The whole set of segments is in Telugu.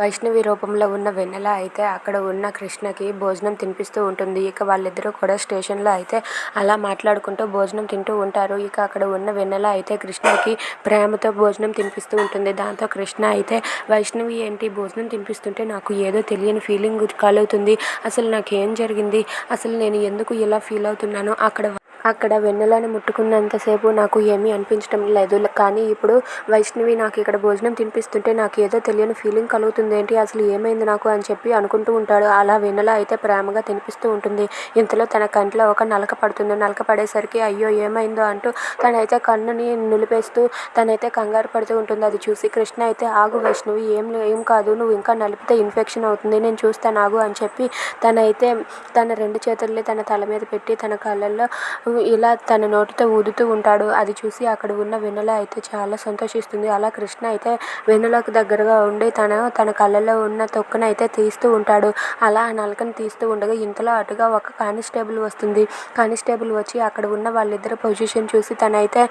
వైష్ణవి రూపంలో ఉన్న వెన్నెల అయితే అక్కడ ఉన్న కృష్ణకి భోజనం తినిపిస్తూ ఉంటుంది. ఇక వాళ్ళిద్దరూ కూడా స్టేషన్లో అయితే అలా మాట్లాడుకుంటూ భోజనం తింటూ ఉంటారు. ఇక అక్కడ ఉన్న వెన్నెల అయితే కృష్ణకి ప్రేమతో భోజనం తినిపిస్తూ ఉంటుంది. దాంతో కృష్ణ అయితే వైష్ణవి ఏంటి? భోజనం తినిపిస్తుంటే నాకు ఏదో తెలియని ఫీలింగ్ కలుగుతుంది. అసలు నాకేం జరిగింది? అసలు నేను ఎందుకు ఇలా ఫీల్ అవుతున్నాను? అక్కడ అక్కడ వెన్నెలని ముట్టుకున్నంతసేపు నాకు ఏమీ అనిపించడం లేదు. కానీ ఇప్పుడు వైష్ణవి నాకు ఇక్కడ భోజనం తినిపిస్తుంటే నాకు ఏదో తెలియని ఫీలింగ్ కలుగుతుంది. ఏంటి? అసలు ఏమైంది నాకు? అని చెప్పి అనుకుంటూ ఉంటాడు. అలా వెన్నెల అయితే ప్రేమగా తినిపిస్తూ ఉంటుంది. ఇంతలో తన కంట్లో ఒక నలక పడుతుంది. నలక పడేసరికి అయ్యో ఏమైందో అంటూ తనైతే కన్నుని నిలిపేస్తూ తనైతే కంగారు పడుతూ ఉంటుంది. అది చూసి కృష్ణ అయితే ఆగు వైష్ణవి ఏం ఏం కాదు. నువ్వు ఇంకా నలిపితే ఇన్ఫెక్షన్ అవుతుంది. నేను చూస్తాను ఆగు అని చెప్పి తనైతే తన రెండు చేతుల్ని తన తల మీద పెట్టి తన కళ్ళల్లో ఇలా తన నోటితో ఊదుతూ ఉంటాడు. అది చూసి అక్కడ ఉన్న వెన్నెల అయితే చాలా సంతోషిస్తుంది. అలా కృష్ణ అయితే వెన్నెలకు దగ్గరగా ఉండి తన తన కళ్ళలో ఉన్న తొక్కను అయితే తీస్తూ ఉంటాడు. అలా ఆ నలకను తీస్తూ ఉండగా ఇంతలో అటుగా ఒక కానిస్టేబుల్ వస్తుంది. కానిస్టేబుల్ వచ్చి అక్కడ ఉన్న వాళ్ళిద్దరు పొజిషన్ చూసి తనైతే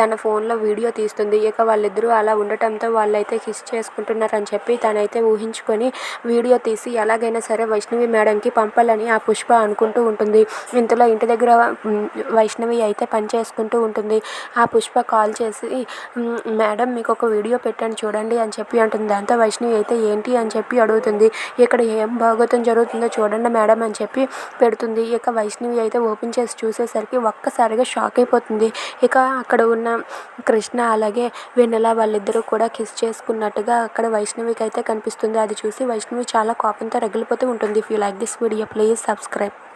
తన ఫోన్లో వీడియో తీస్తుంది. ఇక వాళ్ళిద్దరూ అలా ఉండటంతో వాళ్ళైతే కిస్ చేసుకుంటున్నారని చెప్పి తనైతే ఊహించుకొని వీడియో తీసి ఎలాగైనా సరే వైష్ణవి మేడంకి పంపాలని ఆ పుష్ప అనుకుంటూ ఉంటుంది. ఇంతలో ఇంటి దగ్గర వైష్ణవి అయితే పని చేసుకుంటూ ఉంటుంది. ఆ పుష్ప కాల్ చేసి మేడం మీకు ఒక వీడియో పెట్టాను చూడండి అని చెప్పి అంటుంది. దాంతో వైష్ణవి అయితే ఏంటి? అని చెప్పి అడుగుతుంది. ఇక్కడ ఏం భాగవతం జరుగుతుందో చూడండి మేడం అని చెప్పి పెడుతుంది. ఇక వైష్ణవి అయితే ఓపెన్ చేసి చూసేసరికి ఒక్కసారిగా షాక్ అయిపోతుంది. ఇక అక్కడ ఉన్న కృష్ణ అలాగే వెన్నెల వాళ్ళిద్దరూ కూడా కిస్ చేసుకున్నట్టుగా అక్కడ వైష్ణవికి అయితే కనిపిస్తుంది. అది చూసి వైష్ణవి చాలా కోపంతో రగిలిపోతూ ఉంటుంది. If you like this video please subscribe